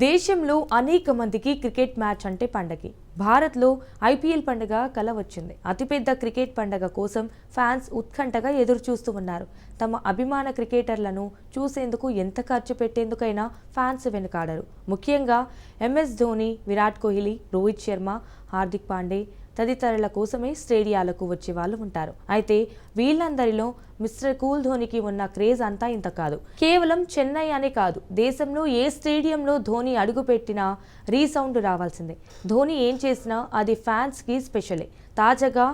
దేశంలో అనేక మందికి క్రికెట్ మ్యాచ్ అంటే పండగే. భారత్లో ఐపీఎల్ పండుగ కల వచ్చింది అతిపెద్ద క్రికెట్ పండగ కోసం ఫ్యాన్స్ ఉత్కంఠగా ఎదురు చూస్తూ ఉన్నారు. తమ అభిమాన క్రికెటర్లను చూసేందుకు ఎంత ఖర్చు పెట్టేందుకైనా ఫ్యాన్స్ వెనుకాడరు. ముఖ్యంగా ఎంఎస్ ధోని విరాట్ కోహ్లీ రోహిత్ శర్మ హార్దిక్ పాండే తదితరుల కోసమే స్టేడియాలకు వచ్చే వాళ్ళు ఉంటారు. అయితే వీళ్ళందరిలో మిస్టర్ కూల్ ధోనికి ఉన్న క్రేజ్ అంతా ఇంత కాదు. కేవలం చెన్నై అనే కాదు దేశంలో ఏ స్టేడియంలో ధోని అడుగుపెట్టినా రీసౌండ్ రావాల్సిందే. ధోని ఏం చేసినా అది ఫ్యాన్స్కి స్పెషలే. తాజాగా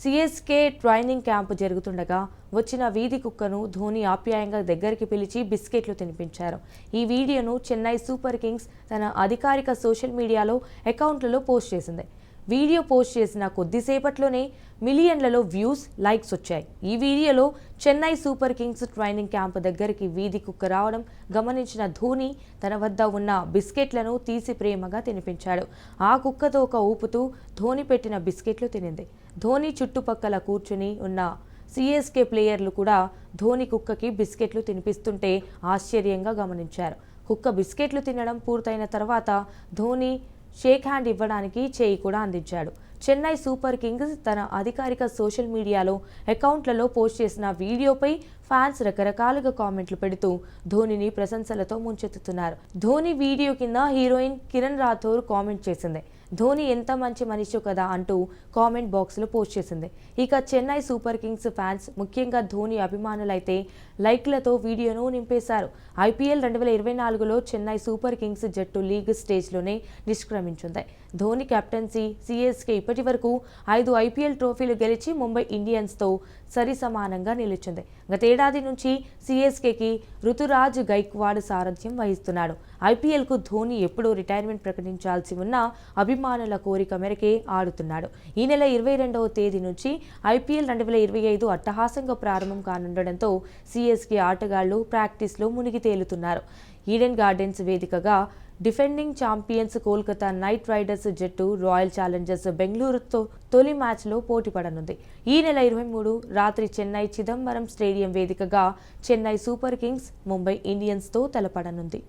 సిఎస్కే ట్రైనింగ్ క్యాంపు జరుగుతుండగా వచ్చిన వీధి కుక్కను ధోని ఆప్యాయంగా దగ్గరికి పిలిచి బిస్కెట్లు తినిపించారు. ఈ వీడియోను చెన్నై సూపర్ కింగ్స్ తన అధికారిక సోషల్ మీడియాలో అకౌంట్లలో పోస్ట్ చేసింది. వీడియో పోస్ట్ చేసిన కొద్దిసేపట్లోనే మిలియన్లలో వ్యూస్ లైక్స్ వచ్చాయి. ఈ వీడియోలో Chennai Super Kings training camp దగ్గరికి వీధి కుక్క రావడం గమనించిన ధోని తన వద్ద ఉన్న బిస్కెట్లను తీసి ప్రేమగా తినిపించాడు. ఆ కుక్కతో ఒక ఊపుతూ ధోని పెట్టిన బిస్కెట్లు తినింది. ధోని చుట్టుపక్కల కూర్చుని ఉన్న సిఎస్కే ప్లేయర్లు కూడా ధోని కుక్కకి బిస్కెట్లు తినిపిస్తుంటే ఆశ్చర్యంగా గమనించారు. కుక్క బిస్కెట్లు తినడం పూర్తయిన తర్వాత ధోని షేక్ హ్యాండ్ ఇవ్వడానికి చేయి కూడా అందించాడు. చెన్నై సూపర్ కింగ్స్ తన అధికారిక సోషల్ మీడియాలో అకౌంట్లలో పోస్ట్ చేసిన వీడియోపై ఫ్యాన్స్ రకరకాలుగా కామెంట్లు పెడుతూ ధోనిని ప్రశంసలతో ముంచెత్తుతున్నారు. ధోని వీడియో కింద హీరోయిన్ కిరణ్ రాథోర్ కామెంట్ చేసింది. ధోని ఎంత మంచి మనిషి కదా అంటూ కామెంట్ బాక్స్లో పోస్ట్ చేసింది. ఇక చెన్నై సూపర్ కింగ్స్ ఫ్యాన్స్ ముఖ్యంగా ధోని అభిమానులైతే లైక్లతో వీడియోను నింపేశారు. ఐపీఎల్ రెండు వేల ఇరవై నాలుగులో చెన్నై సూపర్ కింగ్స్ జట్టు లీగ్ స్టేజ్లోనే నిష్క్రమించింది. ధోని కెప్టెన్సీ సిఎస్కే ఇప్పటి వరకు ఐదు ఐపీఎల్ ట్రోఫీలు గెలిచి ముంబై ఇండియన్స్తో సరిసమానంగా నిలిచింది. గతేడాది నుంచి సిఎస్కేకి ఋతురాజ్ గైక్వాడ్ సారథ్యం వహిస్తున్నాడు. ఐపీఎల్కు ధోని ఎప్పుడూ రిటైర్మెంట్ ప్రకటించాల్సి ఉన్న అభిమానుల కోరిక మేరకే ఆడుతున్నాడు. ఈ నెల ఇరవై రెండవ తేదీ నుంచి ఐపీఎల్ రెండు వేల ఇరవై ఐదు అట్టహాసంగా ప్రారంభం కానుండడంతో సిఎస్కే ఆటగాళ్ళు ప్రాక్టీస్లో మునిగి తేలుతున్నారు. ఈడెన్ గార్డెన్స్ వేదికగా defending champions Kolkata Knight Riders జట్టు రాయల్ ఛాలెంజర్స్ బెంగళూరుతో తొలి మ్యాచ్లో పోటీ పడనుంది. ఈ నెల ఇరవై మూడు రాత్రి చెన్నై చిదంబరం స్టేడియం వేదికగా చెన్నై సూపర్ కింగ్స్ ముంబై ఇండియన్స్తో తలపడనుంది.